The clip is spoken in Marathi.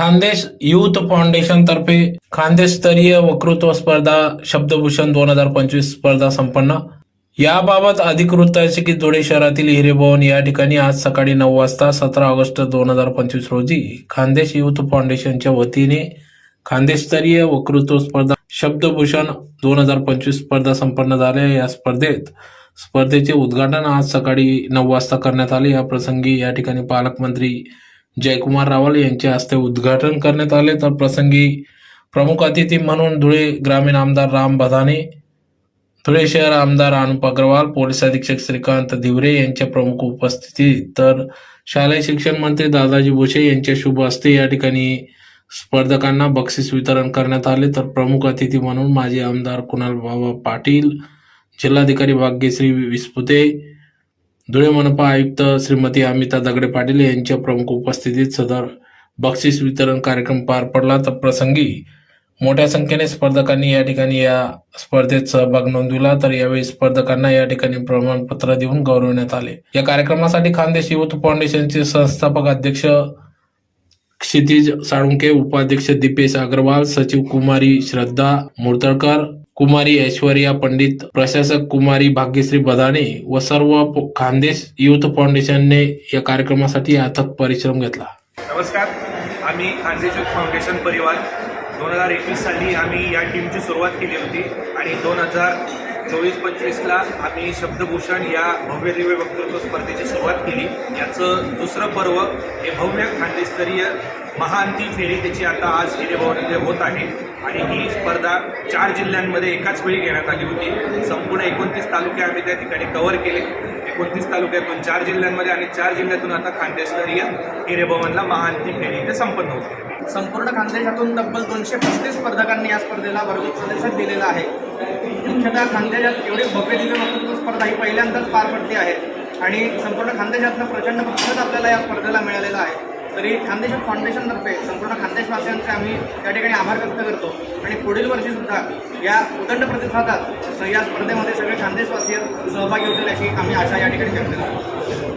खानदेश युथ फाउंडेशन तर्फे खानदेश स्तरीय वक्तृत्व स्पर्धा शब्दभूषण दोन हजार पंचवीस स्पर्धा संपन्न. याबाबत अधिक वृत्त असे की धुळे शहरातील हिरेभवन या ठिकाणी आज सकाळी नऊ वाजता सतरा ऑगस्ट दोन हजार पंचवीस रोजी खानदेश युथ फाउंडेशनच्या वतीने खानदेशस्तरीय वक्तृत्व स्पर्धा शब्दभूषण दोन हजार पंचवीस स्पर्धा संपन्न झाल्या. या स्पर्धेत स्पर्धेचे उद्घाटन आज सकाळी नऊ वाजता करण्यात आले. या प्रसंगी या ठिकाणी पालकमंत्री जयकुमार रावल यांच्या हस्ते उद्घाटन करण्यात आले. तर प्रसंगी प्रमुख अतिथी म्हणून धुळे ग्रामीण आमदार राम बधाने धुळे शहर आमदार अनुप अग्रवाल पोलीस अधीक्षक श्रीकांत धिवरे यांच्या प्रमुख उपस्थितीत. तर शालेय शिक्षण मंत्री दादाजी भुसे यांच्या शुभ हस्ते या ठिकाणी स्पर्धकांना बक्षीस वितरण करण्यात आले. तर प्रमुख अतिथी म्हणून माजी आमदार कुणाल बाबा पाटील जिल्हाधिकारी भाग्यश्री विस्पुते धुळे मनपा आयुक्त श्रीमती अमिता दगडे पाटील यांच्या प्रमुख उपस्थितीत सदर बक्षीस वितरण कार्यक्रम पार पडला. तर प्रसंगी मोठ्या संख्येने स्पर्धकांनी या ठिकाणी या स्पर्धेत सहभाग नोंदविला. तर यावेळी स्पर्धकांना या ठिकाणी प्रमाणपत्र देऊन गौरवण्यात आले. या कार्यक्रमासाठी खानदेश युथ फाउंडेशनचे संस्थापक अध्यक्ष क्षितिज साळुंके उपाध्यक्ष दीपेश अग्रवाल सचिव कुमारी श्रद्धा मुर्तळकर कुमारी ऐश्वर्या पंडित प्रशासक कुमारी भाग्यश्री बदाने व सर्व खानदेश युथ फाउंडेशनने या कार्यक्रमासाठी अथक परिश्रम घेतला. नमस्कार. आम्ही खानदेश युथ फाउंडेशन परिवार. दोन हजार एकवीस साली आम्ही या टीमची सुरुवात केली होती आणि दोन हजार चोवीस पंचवीसला आम्ही शब्दभूषण या भव्य दिव्य वक्तृत्व स्पर्धेची सुरुवात केली. याचं दुसरं पर्व हे भव्य खांदेस्तरीय महाअंती फेरी त्याची आता आज हिरेभवनमध्ये होत आहे. आणि ही स्पर्धा चार जिल्ह्यांमध्ये एकाच वेळी घेण्यात आली होती. संपूर्ण एकोणतीस तालुके आम्ही त्या ठिकाणी कव्हर केले. एकोणतीस तालुक्यातून चार जिल्ह्यांमध्ये आणि चार जिल्ह्यातून आता खानदेशस्तरीय हिरेभवनला महाअंती फेरी इथे संपन्न होते. संपूर्ण खानदेशातून तब्बल दोनशे पस्तीस स्पर्धकांनी या स्पर्धेला भरघोस प्रतिसाद दिलेला आहे. मुख्यतः खानदेशात एवढी भव्य दिव्य वक्तृत्व स्पर्धा ही पहिल्यांदाच पार पडली आहे. आणि संपूर्ण खानदेशातनं प्रचंड प्रतिसाद आपल्याला या स्पर्धेला मिळालेला आहे. तरी खानदेश फाउंडेशनतर्फे संपूर्ण खानदेशवासियांचे आम्ही त्या ठिकाणी आभार व्यक्त करतो. आणि पुढील वर्षीसुद्धा या उदंड प्रतिसादात या स्पर्धेमध्ये सगळे खानदेशवासीय सहभागी होतील अशी आम्ही आशा या ठिकाणी व्यक्त करतो.